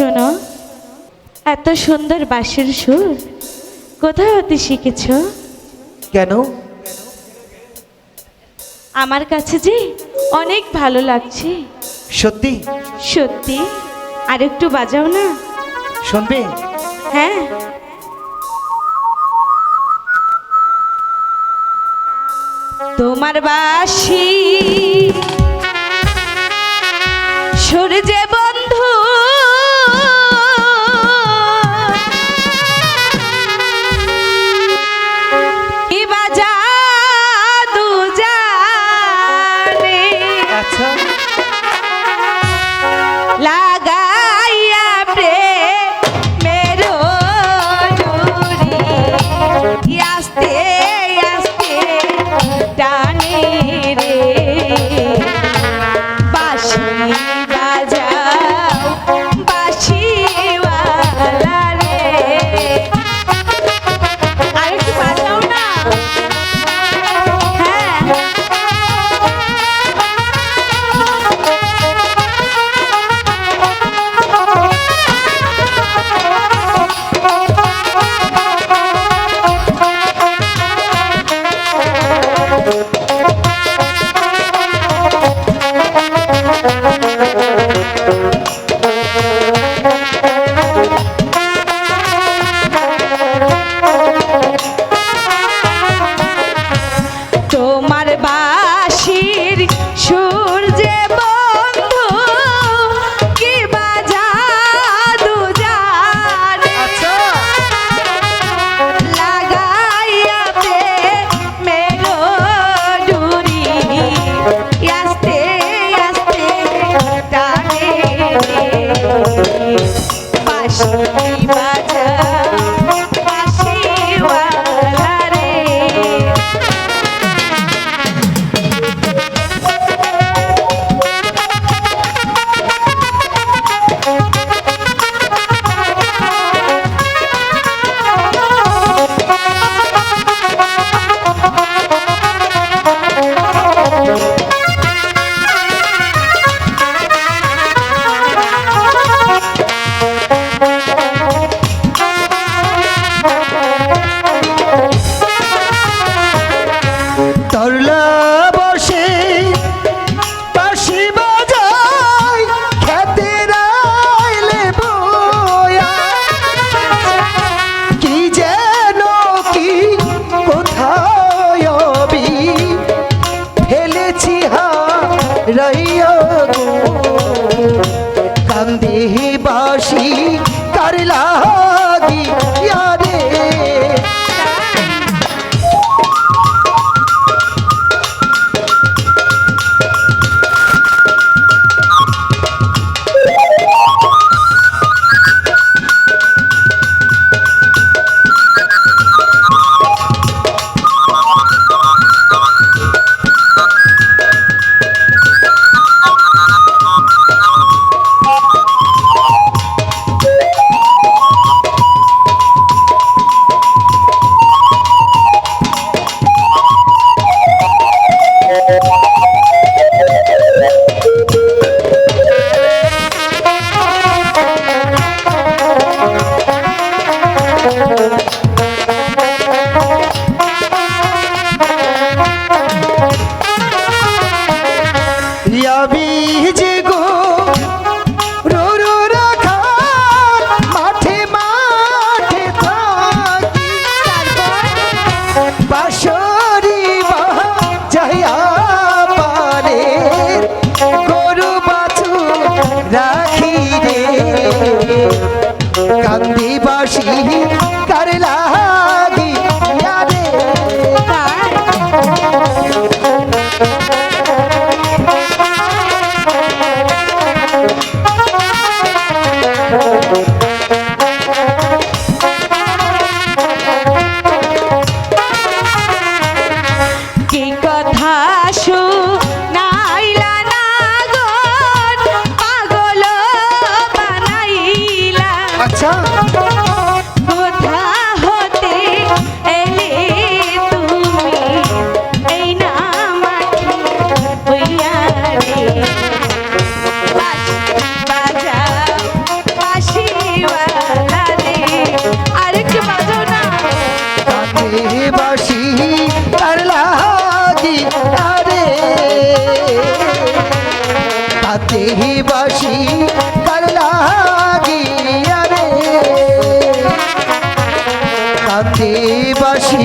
শোনো এত সুন্দর বাঁশের সুর কোথায় হতে শিখেছ? কেন? আমার কাছে যে অনেক ভালো লাগছে। সত্যি? সত্যি? আর একটু বাজাও না। শুনবে? হ্যাঁ। তোমার বাসি সূর্যে রইও কান্দি বাসি করলা খুশি কাতে বসি কার লাগিয়া রে? হাতে বাসি